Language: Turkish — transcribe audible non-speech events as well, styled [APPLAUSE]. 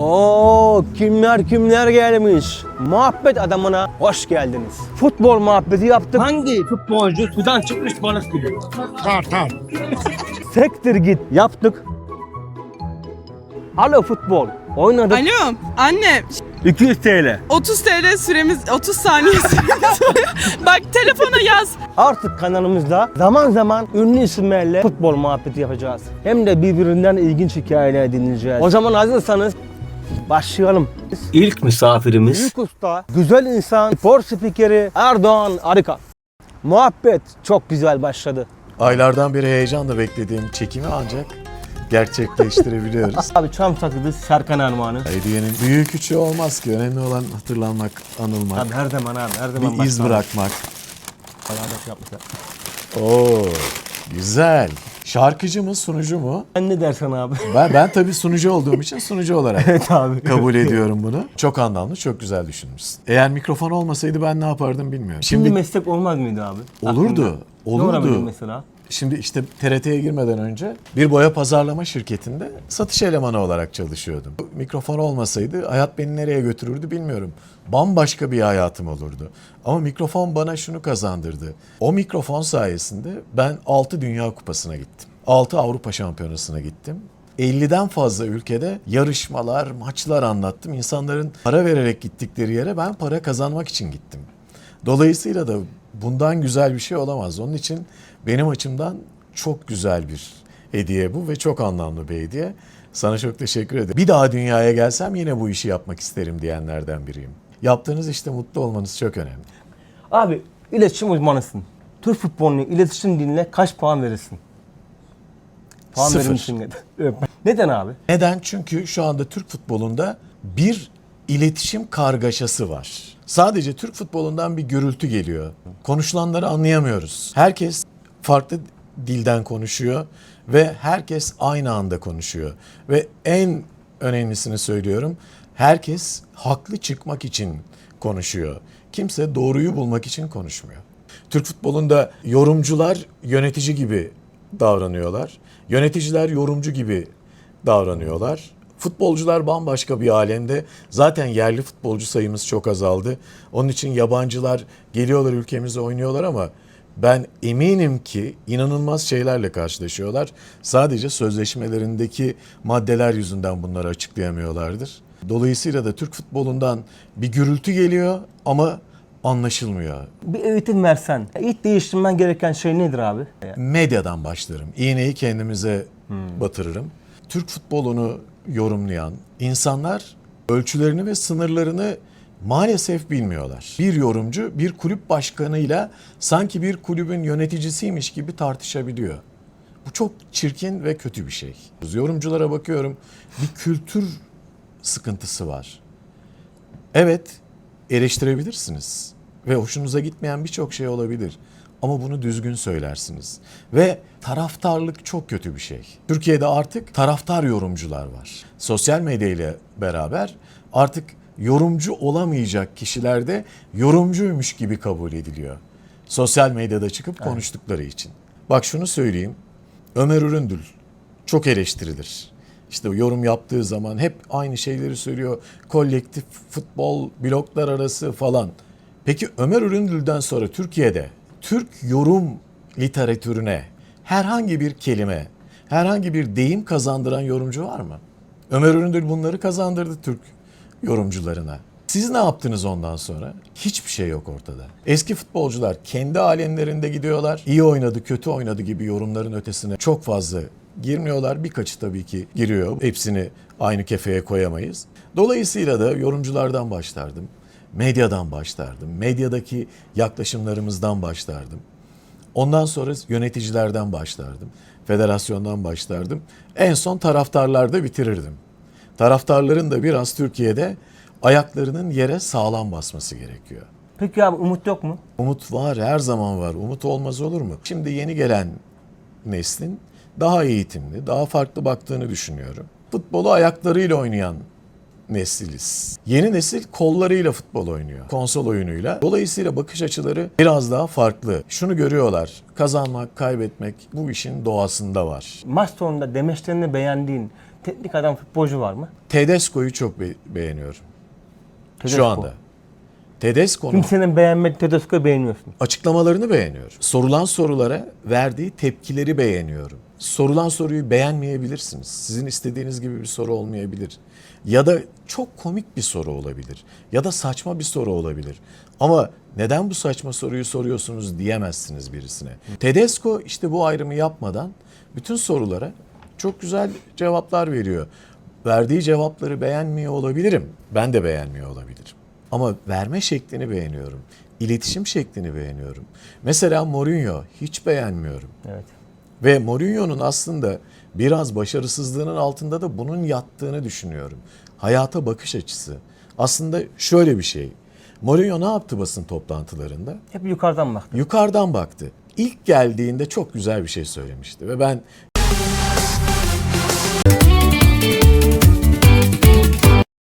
Oo kimler kimler gelmiş. Muhabbet adamına hoş geldiniz. Futbol muhabbeti yaptık. Hangi futbolcu sudan çıkmış balık gibi? Kartal. Sektir git yaptık. Alo futbol. Oynadık. Alo anne 200 TL. 30 TL süremiz 30 saniye süremiz var. [LAUGHS] Bak telefona yaz. Artık kanalımızda zaman zaman ünlü isimlerle futbol muhabbeti yapacağız. Hem de birbirinden ilginç hikayeler dinleyeceğiz. O zaman hazırsanız başlayalım. İlk misafirimiz Büyük usta, güzel insan, spor spikeri Erdoğan Arika. Muhabbet çok güzel başladı. Aylardan beri heyecanla beklediğim çekimi ancak gerçekleştirebiliyoruz. [LAUGHS] Abi çam takıdı Serkan Armağan'ı. Hediyenin büyük küçüğü olmaz ki. Önemli olan hatırlanmak, anılmak, Abi her zaman abi her zaman bir iz bırakmak. Bayağı da şey yapmışlar. Oo, güzel. Şarkıcı mı, sunucu mu? Sen ne dersen abi? Ben ben tabii sunucu olduğum için sunucu olarak [LAUGHS] evet abi. kabul ediyorum bunu. Çok anlamlı, çok güzel düşünmüşsün. Eğer mikrofon olmasaydı ben ne yapardım bilmiyorum. Şimdi Şimdi meslek olmaz mıydı abi? olurdu, Aklında. Ne olabilir olurdu. mesela? Şimdi işte TRT'ye girmeden önce bir boya pazarlama şirketinde satış elemanı olarak çalışıyordum. Mikrofon olmasaydı hayat beni nereye götürürdü bilmiyorum. Bambaşka bir hayatım olurdu. Ama mikrofon bana şunu kazandırdı. O mikrofon sayesinde ben 6 Dünya Kupası'na gittim. 6 Avrupa Şampiyonası'na gittim. 50'den fazla ülkede yarışmalar, maçlar anlattım. İnsanların para vererek gittikleri yere ben para kazanmak için gittim. Dolayısıyla da bundan güzel bir şey olamaz. Onun için benim açımdan çok güzel bir hediye bu ve çok anlamlı bir hediye. Sana çok teşekkür ederim. Bir daha dünyaya gelsem yine bu işi yapmak isterim diyenlerden biriyim. Yaptığınız işte mutlu olmanız çok önemli. Abi iletişim uzmanısın. Türk futbolunun iletişim diline kaç puan verirsin? Puan Sıfır. verir misin? [LAUGHS] Evet. Neden abi? Neden? Çünkü şu anda Türk futbolunda bir iletişim kargaşası var. Sadece Türk futbolundan bir gürültü geliyor. Konuşulanları anlayamıyoruz. Herkes farklı dilden konuşuyor ve herkes aynı anda konuşuyor. Ve en önemlisini söylüyorum. Herkes haklı çıkmak için konuşuyor. Kimse doğruyu bulmak için konuşmuyor. Türk futbolunda yorumcular yönetici gibi davranıyorlar. Yöneticiler yorumcu gibi davranıyorlar. Futbolcular bambaşka bir alemde. Zaten yerli futbolcu sayımız çok azaldı. Onun için yabancılar geliyorlar ülkemize oynuyorlar ama ben eminim ki inanılmaz şeylerle karşılaşıyorlar. Sadece sözleşmelerindeki maddeler yüzünden bunları açıklayamıyorlardır. Dolayısıyla da Türk futbolundan bir gürültü geliyor ama anlaşılmıyor. Bir eğitim versen, ilk değiştirmen gereken şey nedir abi? medyadan başlarım. İğneyi kendimize batırırım. Türk futbolunu yorumlayan insanlar ölçülerini ve sınırlarını maalesef bilmiyorlar. Bir yorumcu bir kulüp başkanıyla sanki bir kulübün yöneticisiymiş gibi tartışabiliyor. Bu çok çirkin ve kötü bir şey. Yorumculara bakıyorum bir kültür sıkıntısı var. Evet, eleştirebilirsiniz ve hoşunuza gitmeyen birçok şey olabilir. Ama bunu düzgün söylersiniz. Ve taraftarlık çok kötü bir şey. Türkiye'de artık taraftar yorumcular var. Sosyal medya ile beraber artık yorumcu olamayacak kişiler de yorumcuymuş gibi kabul ediliyor. Sosyal medyada çıkıp konuştukları için. Bak şunu söyleyeyim. Ömer Üründül çok eleştirilir. İşte yorum yaptığı zaman hep aynı şeyleri söylüyor. Kolektif futbol bloklar arası falan. Peki Ömer Üründül'den sonra Türkiye'de Türk yorum literatürüne herhangi bir kelime, herhangi bir deyim kazandıran yorumcu var mı? Ömer Üründül bunları kazandırdı Türk yorumcularına. Siz ne yaptınız ondan sonra? Hiçbir şey yok ortada. Eski futbolcular kendi alemlerinde gidiyorlar. İyi oynadı, kötü oynadı gibi yorumların ötesine çok fazla girmiyorlar. Birkaçı tabii ki giriyor. Hepsini aynı kefeye koyamayız. Dolayısıyla da yorumculardan başlardım. Medyadan başlardım. Medyadaki yaklaşımlarımızdan başlardım. Ondan sonra yöneticilerden başlardım. Federasyondan başlardım. En son taraftarlarda bitirirdim. Taraftarların da biraz Türkiye'de ayaklarının yere sağlam basması gerekiyor. Peki abi umut yok mu? Umut var, her zaman var. Umut olmaz olur mu? Şimdi yeni gelen neslin daha eğitimli, daha farklı baktığını düşünüyorum. Futbolu ayaklarıyla oynayan nesiliz. Yeni nesil kollarıyla futbol oynuyor. Konsol oyunuyla. Dolayısıyla bakış açıları biraz daha farklı. Şunu görüyorlar. Kazanmak, kaybetmek bu işin doğasında var. Maç sonunda demeçlerini beğendiğin teknik adam futbolcu var mı? Tedesco'yu çok be- beğeniyorum. Tedesco. Şu anda. Tedesco'nun Kimsenin beğenmediği Tedesco'yu beğenmiyorsun. açıklamalarını beğeniyorum. Sorulan sorulara verdiği tepkileri beğeniyorum. Sorulan soruyu beğenmeyebilirsiniz. Sizin istediğiniz gibi bir soru olmayabilir. Ya da çok komik bir soru olabilir. Ya da saçma bir soru olabilir. Ama neden bu saçma soruyu soruyorsunuz diyemezsiniz birisine. Tedesco işte bu ayrımı yapmadan bütün sorulara çok güzel cevaplar veriyor. Verdiği cevapları beğenmiyor olabilirim. Ben de beğenmiyor olabilirim. Ama verme şeklini beğeniyorum. İletişim şeklini beğeniyorum. Mesela Mourinho hiç beğenmiyorum. Evet. Ve Mourinho'nun aslında biraz başarısızlığının altında da bunun yattığını düşünüyorum. Hayata bakış açısı. Aslında şöyle bir şey. Mourinho ne yaptı basın toplantılarında? Hep yukarıdan bak. Yukarıdan baktı. İlk geldiğinde çok güzel bir şey söylemişti ve ben